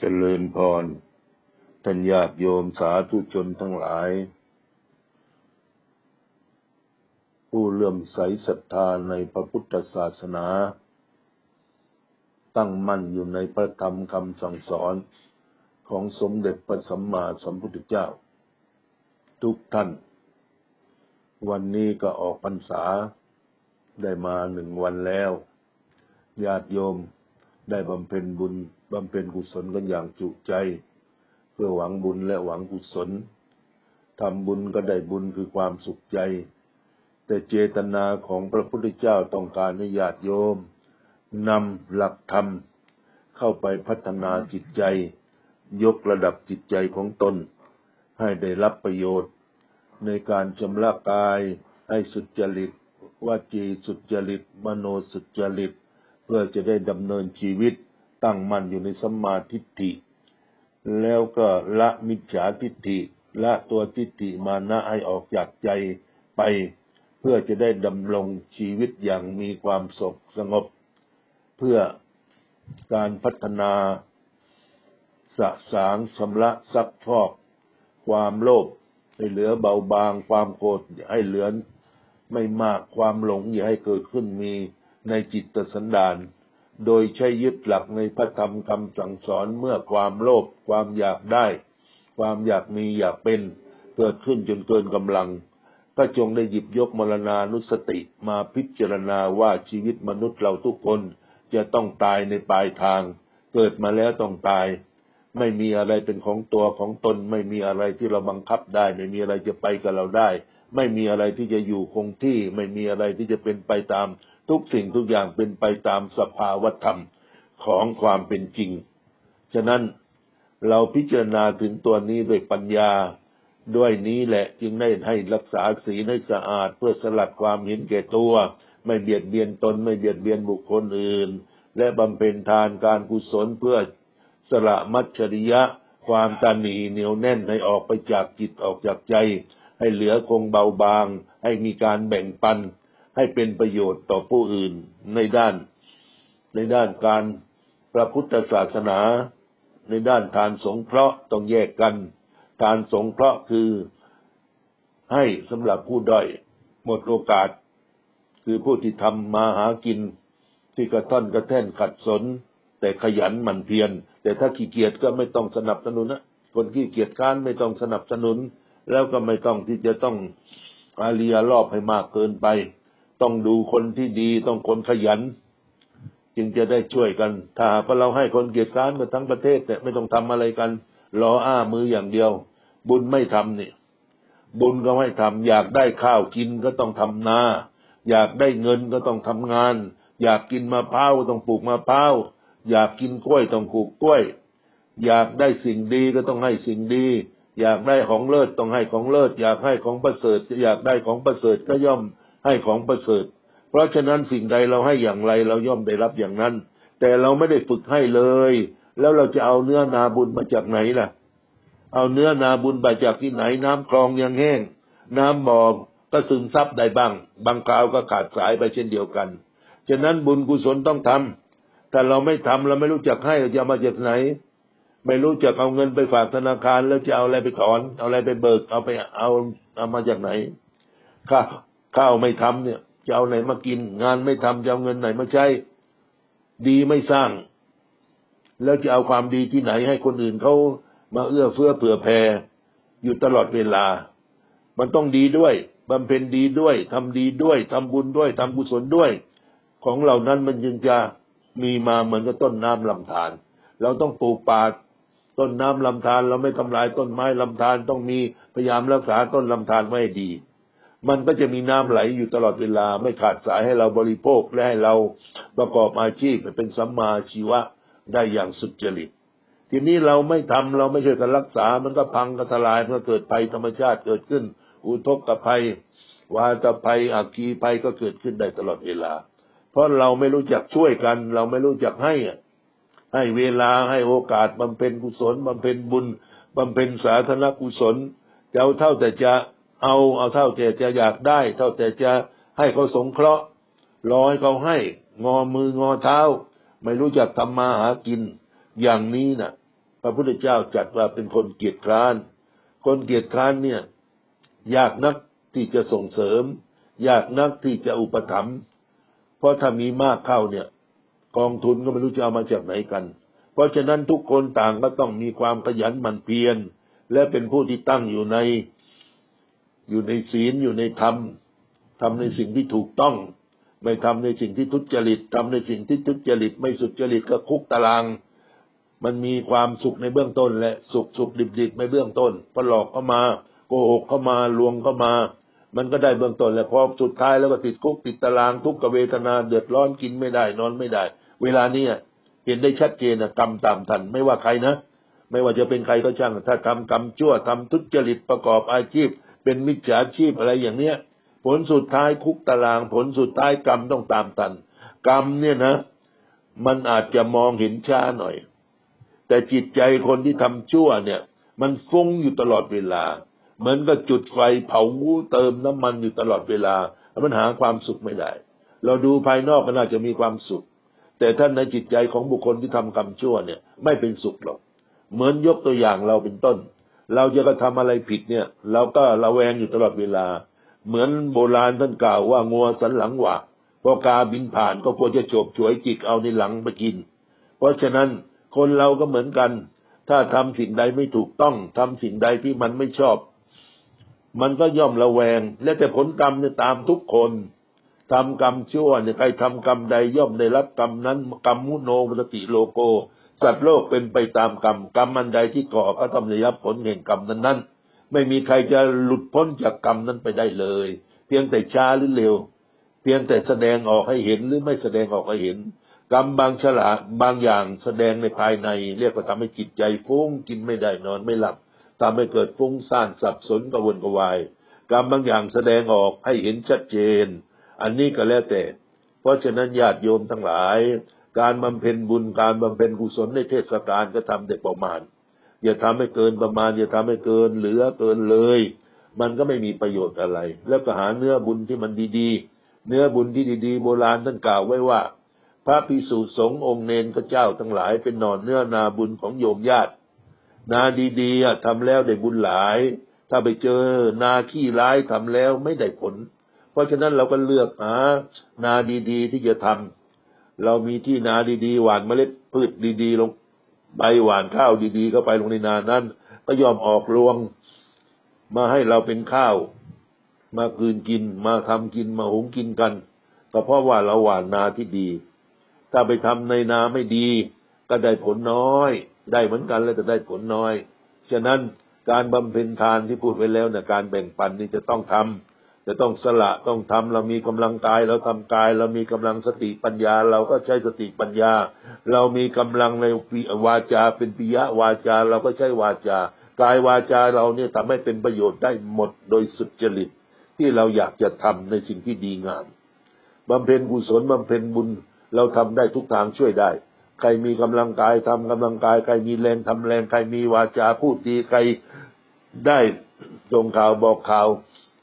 เจริญพรท่านญาติโยมสาธุชนทั้งหลาย ผู้เลื่อมใสศรัทธาในพระพุทธศาสนา ตั้งมั่นอยู่ในพระธรรมคำสั่งสอนของสมเด็จพระสัมมาสัมพุทธเจ้า ทุกท่าน วันนี้ก็ออกพรรษาได้มาหนึ่งวันแล้ว ญาติโยม ได้บำเพ็ญบุญบำเพ็ญกุศลกันอย่างจุใจ เพื่อหวังบุญและหวังกุศลทำบุญก็ได้บุญคือความสุขใจ แต่เจตนาของพระพุทธเจ้าต้องการให้ญาติโยมนำหลักธรรม เข้าไปพัฒนาจิตใจ ยกระดับจิตใจของตน ให้ได้รับประโยชน์ ในการชำระกายให้สุจริตวจีสุจริต มโนสุจริต เพื่อจะได้ดำเนินชีวิตตั้งมั่นอยู่ในสมาทิฏฐิ แล้วก็ละมิจฉาทิฏฐิละตัวทิฏฐิมานะให้ออกจากใจไป เพื่อจะได้ดำรงชีวิตอย่างมีความสุขสงบ เพื่อการพัฒนาสะสางชำระซักฟอก ความโลภให้เหลือเบาบางความโกรธให้เหลือไม่มากความหลงอย่าให้เกิดขึ้นมี ในจิตสันดานโดยใช้ยึดหลักในพระธรรมคำสั่งสอนเมื่อความโลภความอยากได้ ความอยากมีอยากเป็นเกิดขึ้นจนเกินกำลัง ก็จงได้หยิบยกมรณานุสติมาพิจารณาว่าชีวิตมนุษย์เราทุกคนจะต้องตายในปลายทาง เกิดมาแล้วต้องตาย ไม่มีอะไรเป็นของตัวของตน ไม่มีอะไรที่เราบังคับได้ ไม่มีอะไรจะไปกับเราได้ ไม่มีอะไรที่จะอยู่คงที่ ไม่มีอะไรที่จะเป็นไปตาม ทุกสิ่งทุกอย่างเป็นไปตามสภาวธรรมของความเป็นจริง ฉะนั้นเราพิจารณาถึงตัวนี้ด้วยปัญญา ด้วยนี้แหละจึงได้ให้รักษาศีลให้สะอาด เพื่อสลัดความเห็นแก่ตัว ไม่เบียดเบียนตนไม่เบียดเบียนบุคคลอื่น และบำเพ็ญทานการกุศลเพื่อสละมัจฉริยะ ความตาหนีเหนียวแน่นให้ออกไปจากจิตออกจากใจ ให้เหลือคงเบาบาง ให้มีการแบ่งปัน ให้เป็นประโยชน์ต่อผู้อื่นในด้าน ในด้านการพระพุทธศาสนา ในด้านการสงเคราะห์ต้องแยกกันการสงเคราะห์คือให้สำหรับผู้ด้อยหมดโอกาส คือผู้ที่ทำมาหากิน ที่กระท่อนกระแท่นขัดสน แต่ขยันหมั่นเพียรแต่ถ้าขี้เกียจก็ไม่ต้องสนับสนุนนะคนขี้เกียจค้านไม่ต้องสนับสนุน แล้วก็ไม่ต้องที่จะต้องอาเรียรอบให้มากเกินไป ต้องดูคนที่ดีต้องคนขยัน จึงจะได้ช่วยกัน ถ้าหากเราให้คนเกียรติการมาทั้งประเทศเนี่ยไม่ต้องทำอะไรกันรออ้ามืออย่างเดียว บุญไม่ทำเนี่ยบุญก็ไม่ทำอยากได้ข้าวกินก็ต้องทำนา อยากได้เงินก็ต้องทำงาน อยากกินมะพร้าวต้องปลูกมะพร้าวอยากกินกล้วยต้องปลูกกล้วย อยากได้สิ่งดีก็ต้องให้สิ่งดีอยากได้ของเลิศต้องให้ของเลิศ อยากให้ของประเสริฐอยากได้ของประเสริฐก็ย่อม ให้ของประเสริฐ เพราะฉะนั้นสิ่งใดเราให้อย่างไรเราย่อมได้รับอย่างนั้น แต่เราไม่ได้ฝึกให้เลย แล้วเราจะเอาเนื้อนาบุญมาจากไหนล่ะ เอาเนื้อนาบุญมาจากที่ไหนน้ำคลองยังแห้ง น้ำบ่อก็ซึมซับได้บ้าง บางคราวก็ขาดสายไปเช่นเดียวกัน ฉะนั้นบุญกุศลต้องทำแต่เราไม่ทำเราไม่รู้จักให้เราจะมาจากไหน ไม่รู้จักเอาเงินไปฝากธนาคารแล้วจะเอาอะไรไปถอน เอาอะไรไปเบิก เอาไปเอาเอามาจากไหนค่ะ ข้าวไม่ทำเนี่ยจะเอาไหนมากิน งานไม่ทำจะเอาเงินไหนมาใช้ ดีไม่สร้าง แล้วจะเอาความดีที่ไหนให้คนอื่นเขามาเอื้อเฟื้อเผื่อแผ่อยู่ตลอดเวลา มันต้องดีด้วยบำเพ็ญดีด้วยทำดีด้วยทำบุญด้วยทำกุศลด้วย ของเหล่านั้นมันจึงจะมีมาเหมือนกับต้นน้ำลำธารเราต้องปลูกป่าต้นน้ำลำธารเราไม่ทำลายต้นไม้ลำธารต้องมีพยายามรักษาต้นลำธารไว้ดี มันก็จะมีน้ำไหลอยู่ตลอดเวลา ไม่ขาดสายให้เราบริโภคและให้เราประกอบอาชีพเป็นสัมมาชีวะได้อย่างสุจริต ทีนี้เราไม่ทำเราไม่ช่วยกันรักษา มันก็พังก็ทลายเมื่อเกิดภัยธรรมชาติเกิดขึ้น อุทกภัย วาตภัยอักคีภัยก็เกิดขึ้นได้ตลอดเวลา เพราะเราไม่รู้จักช่วยกัน เราไม่รู้จักให้ให้เวลาให้โอกาสบำเพ็ญกุศลบำเพ็ญบุญบำเพ็ญสาธารณกุศลจะเอาเท่าแต่จะ เอาเอาเท่าแต่จะอยากได้ เท่าแต่จะให้เขาสงเคราะห์รอให้เขาให้ งอมืองอเท้า ไม่รู้จักทำมาหากิน อย่างนี้นะ่ะ พระพุทธเจ้าจัดว่าเป็นคนเกียจคร้าน คนเกียจคร้านเนี่ย ยากนักที่จะส่งเสริม ยากนักที่จะอุปถัมภ์เพราะถ้ามีมากเข้าเนี่ย กองทุนก็ไม่รู้จะเอามาจากไหนกัน เพราะฉะนั้นทุกคนต่างก็ต้องมีความขยันหมั่นเพียรและเป็นผู้ที่ตั้งอยู่ใน อยู่ในศีลอยู่ในธรรมทำในสิ่งที่ถูกต้อง ไม่ทำในสิ่งที่ทุจริตทำในสิ่งที่ทุจริต ไม่สุจริตก็คุกตาราง มันมีความสุขในเบื้องต้น และสุขสุขดิบดิบในเบื้องต้นพอหลอกเข้ามา โกหกเข้ามาลวงเข้ามา มันก็ได้เบื้องต้นแล้วพอสุดท้ายแล้วก็ติดคุกติดตารางทุกขเวทนาเดือดร้อนกินไม่ได้ นอนไม่ได้ เวลานี้เห็นได้ชัดเจนนะกรรมตามทันไม่ว่าใครนะ ไม่ว่าจะเป็นใครก็ช่าง ถ้าทำกรรมชั่วทำทุจริตประกอบอาชีพ เป็นมิจฉาชีพอะไรอย่างเนี้ย ผลสุดท้ายคุกตาราง ผลสุดท้ายกรรมต้องตามทัน กรรมเนี่ยนะ มันอาจจะมองเห็นช้าหน่อย แต่จิตใจคนที่ทำชั่วเนี่ย มันฟุ้งอยู่ตลอดเวลา เหมือนกับจุดไฟเผาเติมน้ำมันอยู่ตลอดเวลา มันหาความสุขไม่ได้ เราดูภายนอกก็น่าจะมีความสุข แต่ท่านในจิตใจของบุคคลที่ทำกรรมชั่วเนี่ย ไม่เป็นสุขหรอก เหมือนยกตัวอย่างเราเป็นต้น เราจะกระทำอะไรผิดเนี่ยเราก็ระแวงอยู่ตลอดเวลา เหมือนโบราณท่านกล่าวว่างัวสันหลังหวะพอกาบินผ่านก็ควรจะโฉบฉวยจิกเอาในหลังไปกิน เพราะฉะนั้นคนเราก็เหมือนกัน ถ้าทำสิ่งใดไม่ถูกต้องทำสิ่งใดที่มันไม่ชอบ มันก็ย่อมระแวง และแต่ผลกรรมเนี่ยตามทุกคนทำกรรมชั่วเนี่ยใครทำกรรมใดย่อมได้รับกรรมนั้นกรรมมุโนมตติโลโก สัตว์โลกเป็นไปตามกรรม กรรมมันใดที่ก่อก็ต้องได้รับผลแห่งกรรมนั้นนั้นไม่มีใครจะหลุดพ้นจากกรรมนั้นไปได้เลย เพียงแต่ช้าหรือเร็ว เพียงแต่แสดงออกให้เห็นหรือไม่แสดงออกให้เห็น กรรมบางฉลาดบางอย่างแสดงในภายใน เรียกว่าทำให้จิตใจฟุ้งกินไม่ได้นอนไม่หลับทำให้เกิดฟุ้งซ่านสับสนกระวนกระวาย กรรมบางอย่างแสดงออกให้เห็นชัดเจน อันนี้ก็แล้วแต่ เพราะฉะนั้นญาติโยมทั้งหลาย การบำเพ็ญบุญการบำเพ็ญกุศลในเทศกาลก็ทำได้ประมาณ อย่าทำให้เกินประมาณ อย่าทำให้เกินเหลือเกินเลย มันก็ไม่มีประโยชน์อะไร แล้วก็หาเนื้อบุญที่มันดีๆ เนื้อบุญที่ดีๆ โบราณท่านกล่าวไว้ว่า พระภิกษุสงฆ์องค์เนนพระเจ้าทั้งหลายเป็นหนอนเนื้อนาบุญของโยมญาติ นาดีๆทำแล้วได้บุญหลาย ถ้าไปเจอนาขี้ร้ายทำแล้วไม่ได้ผล เพราะฉะนั้นเราก็เลือกหานาดีๆที่จะทำ เรามีที่นาดีๆ หว่านเมล็ดพืชดีๆ ลงใบหวานข้าวดีๆ เข้าไปลงในนานั้น ก็ยอมออกรวง มาให้เราเป็นข้าว มาคืนกิน มาทำกิน มาหุงกินกันก็เพราะว่าเราหวานนาที่ดี ถ้าไปทำในนาไม่ดี ก็ได้ผลน้อย ได้เหมือนกันแล้วแต่ได้ผลน้อย ฉะนั้นการบำเพ็ญทานที่พูดไว้แล้วเนี่ยการแบ่งปันนี่จะต้องทำ จะต้องสละต้องทำเรามีกำลังกายเราทำกาย เรามีกำลังสติปัญญา เราก็ใช้สติปัญญา เรามีกำลังในวาจาเป็นปิยวาจา เราก็ใช้วาจากายวาจาเราเนี่ยทำให้เป็นประโยชน์ได้หมดโดยสุจริตที่เราอยากจะทำในสิ่งที่ดีงามบำเพ็ญกุศลบำเพ็ญบุญเราทำได้ทุกทางช่วยได้ ใครมีกำลังกายทำกำลังกาย ใครมีแรงทำแรง ใครมีวาจาพูดดีใครได้ส่งข่าวบอกข่าว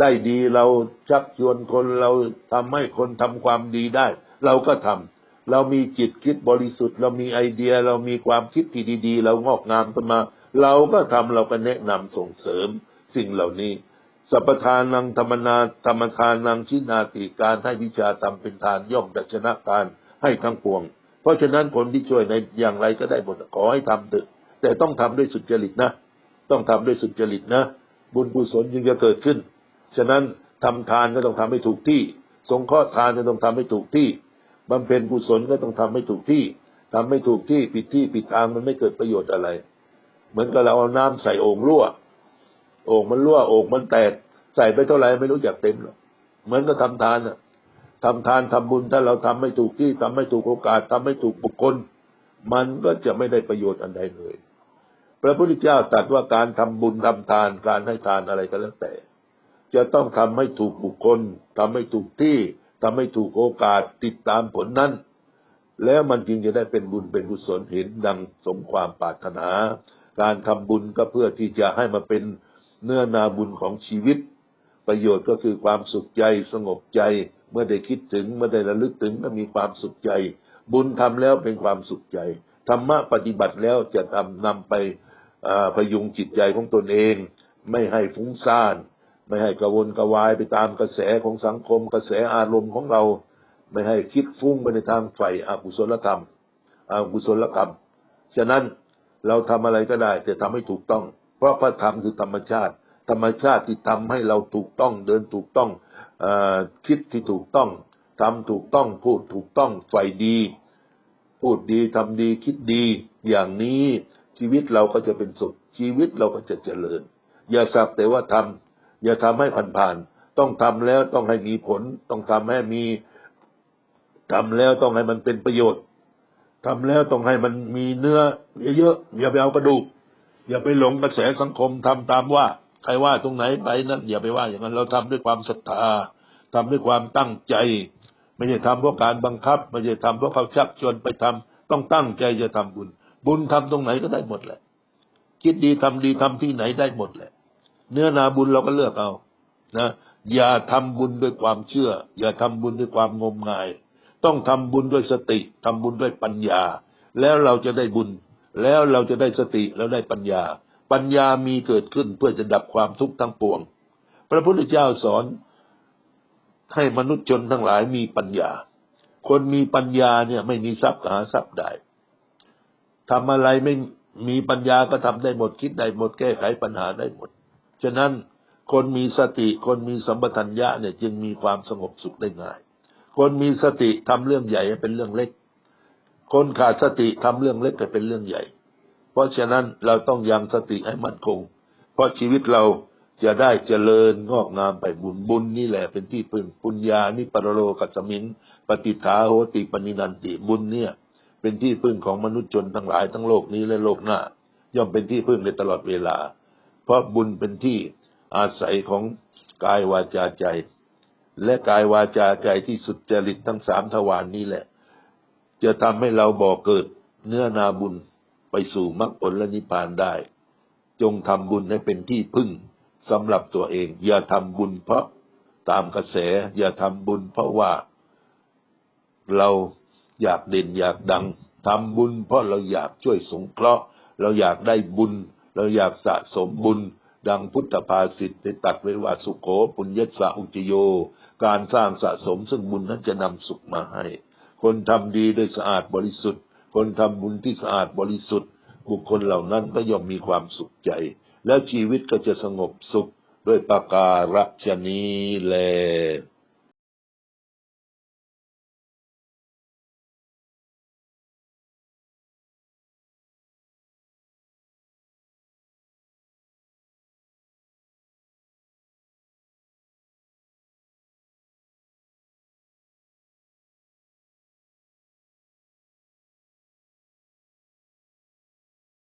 ได้ดีเราชักชวนคนเราทำให้คนทำความดีได้ เราก็ทำเรามีจิตคิดบริสุทธิ์ เรามีไอเดียเรามีความคิดที่ดี ๆ เรางอกงามขึ้นมา เราก็ทำเราก็แนะนำส่งเสริมสิ่งเหล่านี้สัพทานังธรรมนาธรรมทานนังชินาติการให้วิชาทำเป็นทานย่อมดัชนะการให้ทั้งปวง เพราะฉะนั้นผลที่ช่วยในอย่างไรก็ได้หมดขอให้ทำเถอะแต่ต้องทำด้วยสุจริตนะ ต้องทำด้วยสุจริตนะ บุญกุศลจึงจะเกิดขึ้น ฉะนั้นทำทานก็ต้องทำให้ถูกที่ สงเคราะห์ทานก็ต้องทำให้ถูกที่บำเพ็ญกุศลก็ต้องทำให้ถูกที่ทำไม่ถูกที่ผิดที่ผิดทางมันไม่เกิดประโยชน์อะไร เหมือนกับเราเอาน้ำใส่โอ่งรั่วโอ่งมันรั่วโอ่งมันแตกใส่ไปเท่าไหร่ไม่รู้จักเต็มหรอกเหมือนกับทำทานอะทำทานทำบุญถ้าเราทำไม่ถูกที่ทำไม่ถูกโอกาสทำไม่ถูกบุคคล มันก็จะไม่ได้ประโยชน์อันใดเลย พระพุทธเจ้าตรัสว่าการทำบุญทำทานการให้ทานอะไรก็แล้วแต่ จะต้องทำให้ถูกบุคคลทำให้ถูกที่ทำให้ถูกโอกาสติดตามผลนั้น แล้วมันจึงจะได้เป็นบุญเป็นกุศลเห็นดังสมความปรารถนา การทำบุญก็เพื่อที่จะให้มาเป็นเนื้อนาบุญของชีวิต ประโยชน์ก็คือความสุขใจสงบใจ เมื่อได้คิดถึงเมื่อได้ระลึกถึงก็มีความสุขใจ บุญทำแล้วเป็นความสุขใจธรรมะปฏิบัติแล้วจะทำนำไปพยุงจิตใจของตนเอง ไม่ให้ฟุ้งซ่าน ไม่ให้กระวนกระวายไปตามกระแสของสังคม กระแสอารมณ์ของเรา ไม่ให้คิดฟุ้งไปในทางฝ่อกุศลธรรมอกุศลกรรม ฉะนั้นเราทำอะไรก็ได้ แต่ทำให้ถูกต้อง เพราะพระธรรมคือธรรมชาติ ธรรมชาติที่ทำให้เราถูกต้องเดินถูกต้องอคิดที่ถูกต้องทำถูกต้องพูดถูกต้องใฝ่ดี พูดดีทำดีคิดดี อย่างนี้ชีวิตเราก็จะเป็นสุขชีวิตเราก็จะเจริญ อย่าสักแต่ว่าทำ อย่าทำให้ผ่านๆต้องทำแล้วต้องให้มีผล ต้องทำให้มีทำแล้วต้องให้มันเป็นประโยชน์ทำแล้วต้องให้มันมีเนื้อเยอะๆอย่าไปเอากระดูก อย่าไปหลงกระแสสังคมทำตามว่าใครว่าตรงไหนไปนั้นอย่าไปว่าอย่างนั้นเราทำด้วยความศรัทธาทำด้วยความตั้งใจ ไม่ใช่ทำเพราะการบังคับ ไม่ใช่ทำเพราะเขาชักชวนไปทำต้องตั้งใจจะทำบุญ บุญทำตรงไหนก็ได้หมดแหละ คิดดีทำดีทำที่ไหนได้หมดแหละ เนื้อนาบุญเราก็เลือกเอา นะ อย่าทำบุญด้วยความเชื่อ อย่าทำบุญด้วยความงมงาย ต้องทำบุญด้วยสติทำบุญด้วยปัญญา แล้วเราจะได้บุญ แล้วเราจะได้สติแล้วได้ปัญญา ปัญญามีเกิดขึ้นเพื่อจะดับความทุกข์ทั้งปวง พระพุทธเจ้าสอนให้มนุษย์ชนทั้งหลายมีปัญญา คนมีปัญญาเนี่ยไม่มีทรัพย์ก็หาทรัพย์ได้ทำอะไรไม่มีปัญญาก็ทำได้หมดคิดได้หมดแก้ไขปัญหาได้หมด ฉะนั้นคนมีสติคนมีสัมปทัญญะเนี่ยจึงมีความสงบสุขได้ง่าย คนมีสติทำเรื่องใหญ่เป็นเรื่องเล็ก คนขาดสติทำเรื่องเล็กให้เป็นเรื่องใหญ่ เพราะฉะนั้นเราต้องยังสติให้มั่นคง เพราะชีวิตเราจะได้เจริญงอกงามไปบุญบุญนี่แหละเป็นที่พึ่งปุญญานิปรโลกัสมิง ปฏิฐาโหติปณินันติบุญเนี่ย เป็นที่พึ่งของมนุษย์ชนทั้งหลายทั้งโลกนี้และโลกหน้า ย่อมเป็นที่พึ่งในตลอดเวลา เพราะบุญเป็นที่อาศัยของกายวาจาใจ และกายวาจาใจที่สุดจริตทั้งสามทวารนนี้แหละ จะทำให้เราบ่อเกิดเนื้อนาบุญไปสู่มรรคผลและนิพพานได้ จงทำบุญให้เป็นที่พึ่งสำหรับตัวเอง อย่าทำบุญเพราะตามกระแส อย่าทำบุญเพราะว่า เราอยากเด่นอยากดังทำบุญเพราะเราอยากช่วยสงเคราะห์ เราอยากได้บุญ เราอยากสะสมบุญดังพุทธภาษิตได้ตัดไว้ว่าสุโขปุญญสะอุจโย การสร้างสะสมซึ่งบุญนั้นจะนำสุขมาให้ คนทำดีด้วยสะอาดบริสุทธิ์ คนทำบุญที่สะอาดบริสุทธิ์ บุคคลเหล่านั้นก็ย่อมมีความสุขใจ และชีวิตก็จะสงบสุขด้วยประการฉนี้แล